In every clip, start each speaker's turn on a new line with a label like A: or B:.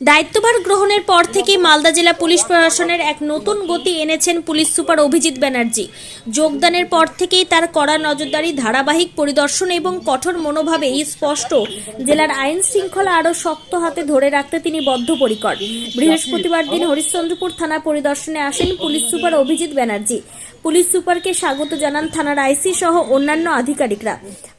A: দায়িত্বভার গ্রহণের পর থেকেই মালদা জেলা পুলিশ প্রশাসনের এক নতুন গতি এনেছেন পুলিশ সুপার অভিজিৎ ব্যানার্জি। যোগদানের পর থেকেই তার কড়া নজরদারি, ধারাবাহিক পরিদর্শন এবং কঠোর মনোভাবেই স্পষ্ট জেলার আইন শৃঙ্খলা আরও শক্ত হাতে ধরে রাখতে তিনি বদ্ধপরিকর। বৃহস্পতিবার দিন হরিশ্চন্দ্রপুর থানা পরিদর্শনে আসেন police super Abhijit Banerjee. Police সুপারকে স্বাগত জানান থানার আইসি সহ অন্যান্য আধিকারিকরা।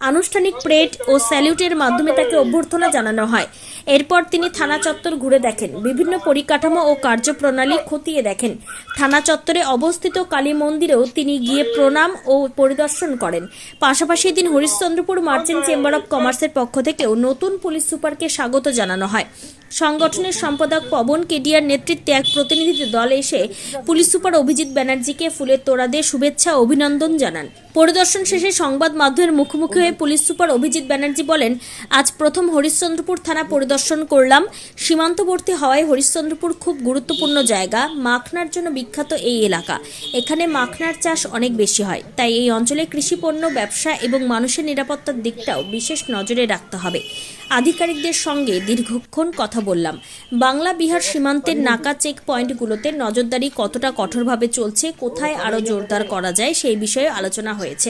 A: আনুষ্ঠানিক প্রেড ও স্যালিউটের মাধ্যমে তাকে অভ্যর্থনা জানানো হয়। এরপর তিনি থানা চত্বর ঘুরে দেখেন। বিভিন্ন পরিকাঠামো ও কার্যপ্রণালী খতিয়ে দেখেন। থানা চত্বরে অবস্থিত কালী মন্দিরেও তিনি গিয়ে প্রণাম ও পরিদর্শন করেন। পাশাপাশি দিন হরিশ্চন্দ্রপুর মার্চেন্ট চেম্বার অব কমার্সের পক্ষ থেকেও নতুন পুলিশ সুপারকে স্বাগত জানানো হয়। সংগঠনের সম্পাদক পবন কেডিয়ার নেতৃত্বে এক প্রতিনিধি দল এসে পুলিশ সুপার অভিজিৎ ব্যানার্জিকে ফুলের তোড়া দিয়ে শুভেচ্ছা অভিনন্দন জানান। পরিদর্শন শেষে সংবাদ মাধ্যমের মুখোমুখি হয়ে পুলিশ সুপার অভিজিৎ ব্যানার্জি বলেন, আজ প্রথম হরিশ্চন্দ্রপুর থানা পরিদর্শন করলাম। সীমান্তবর্তী হওয়ায় হরিশ্চন্দ্রপুর খুব গুরুত্বপূর্ণ জায়গা। মাখনার জন্য বিখ্যাত এই এলাকা। এখানে মাখনার চাষ অনেক বেশি হয়। তাই এই অঞ্চলে কৃষিপণ্য ব্যবসা এবং মানুষের নিরাপত্তার দিকটাও বিশেষ নজরে রাখতে হবে। আধিকারিকদের সঙ্গে দীর্ঘক্ষণ কথা বললাম। বাংলা, বিহার সীমান্তের নাকা চেক পয়েন্টগুলোতে নজরদারি কতটা কঠোরভাবে চলছে, কোথায় আরও জোরদার করা যায়, সেই বিষয়ে আলোচনা হয়েছে।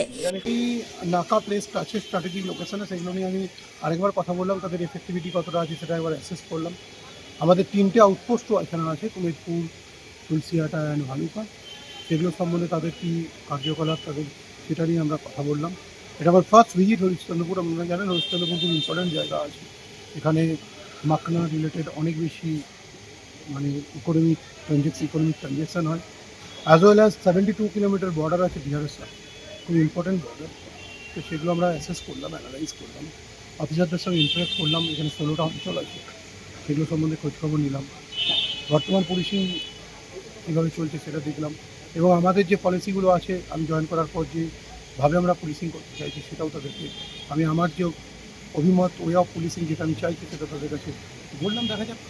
B: নাকা প্লেস আছে স্ট্র্যাটেজিক লোকেশনে সেগুলো নিয়ে আমি আরেকবার কথা বললাম, তাদের এফেক্টিভিটি কতটা আছে সেটা একবার অ্যাসেস করলাম। আমাদের তিনটে আউটপোস্টও এখানে আছে কুমিরপুর তুলসিয়াটা অ্যান্ড ভালুকা। সেগুলো সম্বন্ধে তাদের কী কার্যকলাপ তাদের সেটা নিয়ে আমরা কথা বললাম। এটা আমার ফার্স্ট ভিজিট হরিশ্চন্দ্রপুর, আপনারা জানেন হরিশ্চন্দ্রপুর খুব ইম্পর্টেন্ট জায়গা আছে। এখানে মাখনা রিলেটেড অনেক বেশি মানে ইকোনমিক ট্রানজেকশন ইকোনমিক ট্রানজেকশন হয়। As well as seventy two kilometre border আছে বিহারের সাথে খুব ইম্পর্টেন্ট বর্ডার তো সেগুলো আমরা অ্যাসেস করলাম অ্যানালাইজ করলাম। অফিসারদের সঙ্গে ইন্টারাক্ট করলাম, এখানে ষোলোটা অঞ্চল আছে। সেগুলো সম্বন্ধে খোঁজখবর নিলাম। বর্তমান পুলিশিং কীভাবে চলছে সেটা দেখলাম। এবং আমাদের যে পলিসিগুলো আছে, আমি জয়েন করার পর যেভাবে আমরা পুলিশিং করতে চাইছি, সেটাও তাদেরকে আমি আমার যে অভিমত ওয়ে অফ পুলিশিং যেটা আমি চাইছি সেটা তাদের কাছে বললাম দেখা যাক।